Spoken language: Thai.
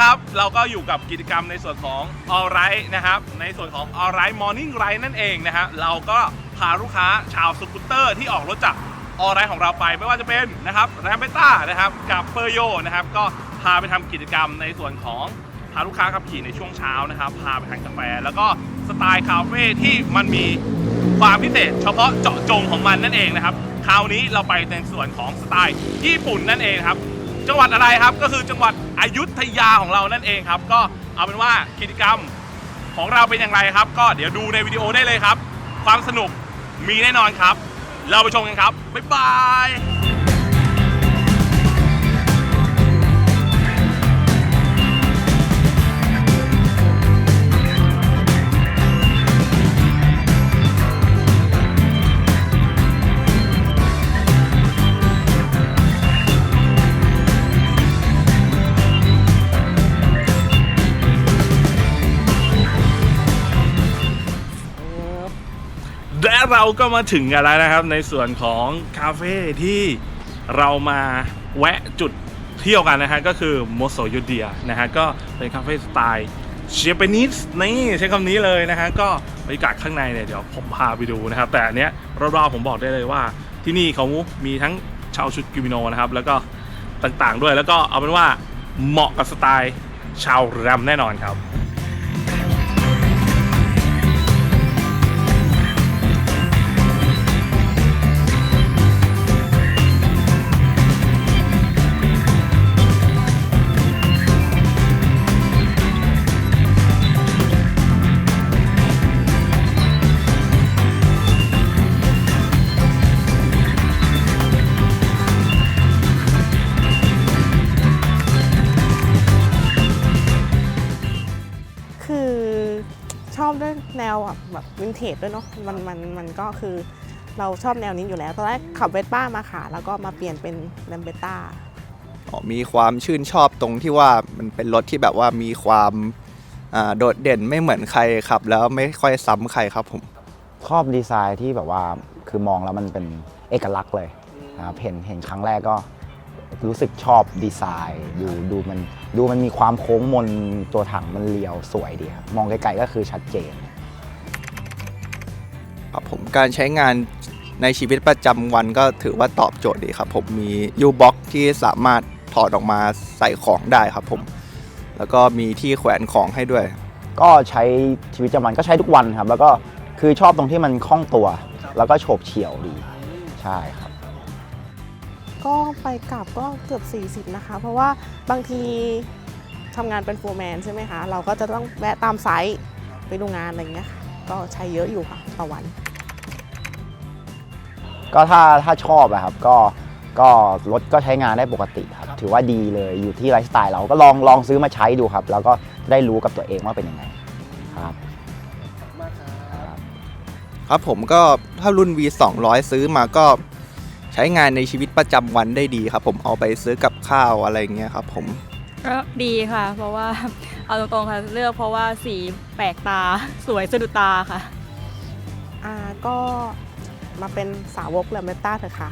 ครับ เราก็อยู่กับกิจกรรมในส่วนของ All Right นะครับ ในส่วนของ All Right Morning Ride นั่นเองนะฮะเราก็พาลูกค้าชาวสกูตเตอร์ที่ออกรถจาก All Right ของเราไปไม่ว่าจะเป็นนะครับแรมเบต้านะครับกับเปอร์โยนะครับก็พาไปทำกิจกรรมในส่วนของพาลูกค้าขับขี่ในช่วงเช้านะครับ พาไปทานกาแฟ แล้วก็สไตล์คาเฟ่ที่มันมีความพิเศษ เฉพาะเจาะจงของมันนั่นเองนะครับ คราวนี้เราไปในส่วนของสไตล์ญี่ปุ่นนั่นเองครับ จังหวัดอะไรครับ ก็คือจังหวัดอยุธยาของเรานั่นเองครับ ก็เอาเป็นว่ากิจกรรมของเราเป็นอย่างไรครับ ก็เดี๋ยวดูในวิดีโอได้เลยครับ ความสนุกมีแน่นอนครับ เราไปชมกันครับบ๊ายบาย และเราก็มาถึงกันแล้วนะครับ ในส่วนของคาเฟ่ที่เรามาแวะจุดเที่ยวกันนะฮะก็คือโมโซยูเดียนะฮะก็เป็นคาเฟ่สไตล์เชเปนิสนี่ใช้คำนี้เลยนะฮะก็บรรยากาศข้างในเนี่ยเดี๋ยวผมพาไปดูนะครับ แต่อันเนี้ยรอบๆผมบอกได้เลยว่าที่นี่เขามีทั้งชาวชุดกิมิโนนะครับ แล้วก็ต่างๆด้วยแล้วก็เอาเป็นว่าเหมาะกับสไตล์ชาวแรมแน่นอนครับ อบด้วยแนวอะแบบวินเทจด้วยเนาะมันมันมันก็คือเราชอบแนวนี้อยู่แล้ว ตอนแรกขับเวสป้ามาค่ะ แล้วก็มาเปลี่ยนเป็นแลมเบต้าอ๋อมีความชื่นชอบตรงที่ว่ามันเป็นรถที่แบบว่ามีความอ่าโดดเด่นไม่เหมือนใครขับ แล้วไม่ค่อยซ้ำใครครับผมชอบดีไซน์ที่แบบว่าคือมองแล้วมันเป็นเอกลักษณ์เลยนะครับเห็นเห็นครั้งแรกก็รู้สึกชอบดีไซน์ดูดูมันดูมันมีความโค้งมนตัวถังมันเรียวสวยดีครับมองไกลๆก็คือชัดเจน ครับผมการใช้งานในชีวิตประจำวันก็ถือว่าตอบโจทย์ดีครับผมมี U-Box ที่สามารถถอดออกมาใส่ของได้ครับผม แล้วก็มีที่แขวนของให้ด้วย ก็ใช้ชีวิตประจำวันก็ใช้ทุกวันครับ แล้วก็คือชอบตรงที่มันคล่องตัว แล้วก็โฉบเฉี่ยวดี ใช่ครับ ก็ไปกลับก็เกือบ 40 นะคะ เพราะว่าบางทีทำงานเป็นโฟร์แมนใช่ไหมคะ เราก็จะต้องแวะตามไซต์ไปดูงานอะไรอย่างเงี้ยค่ะ ก็ใช้เยอะอยู่ค่ะต่อวัน ก็ถ้าถ้าชอบอะครับก็ก็รถก็ใช้งานได้ปกติครับ ถือว่าดีเลยอยู่ที่ไลฟ์สไตล์เราก็ลองลองซื้อมาใช้ดูครับ แล้วก็ได้รู้กับตัวเองว่าเป็นยังไงครับ ครับครับผมก็ถ้ารุ่น V 200ซื้อมาก็ใช้งานในชีวิตประจำวันได้ดีครับ ผมเอาไปซื้อกับข้าวอะไรอย่างเงี้ยครับผม ก็ดีค่ะ เพราะว่าเอาตรงๆค่ะเลือกเพราะว่าสีแปลกตาสวยสะดุดตาค่ะ อ่าก็มาเป็นสาวกเลมเมตตาเถอะค่ะ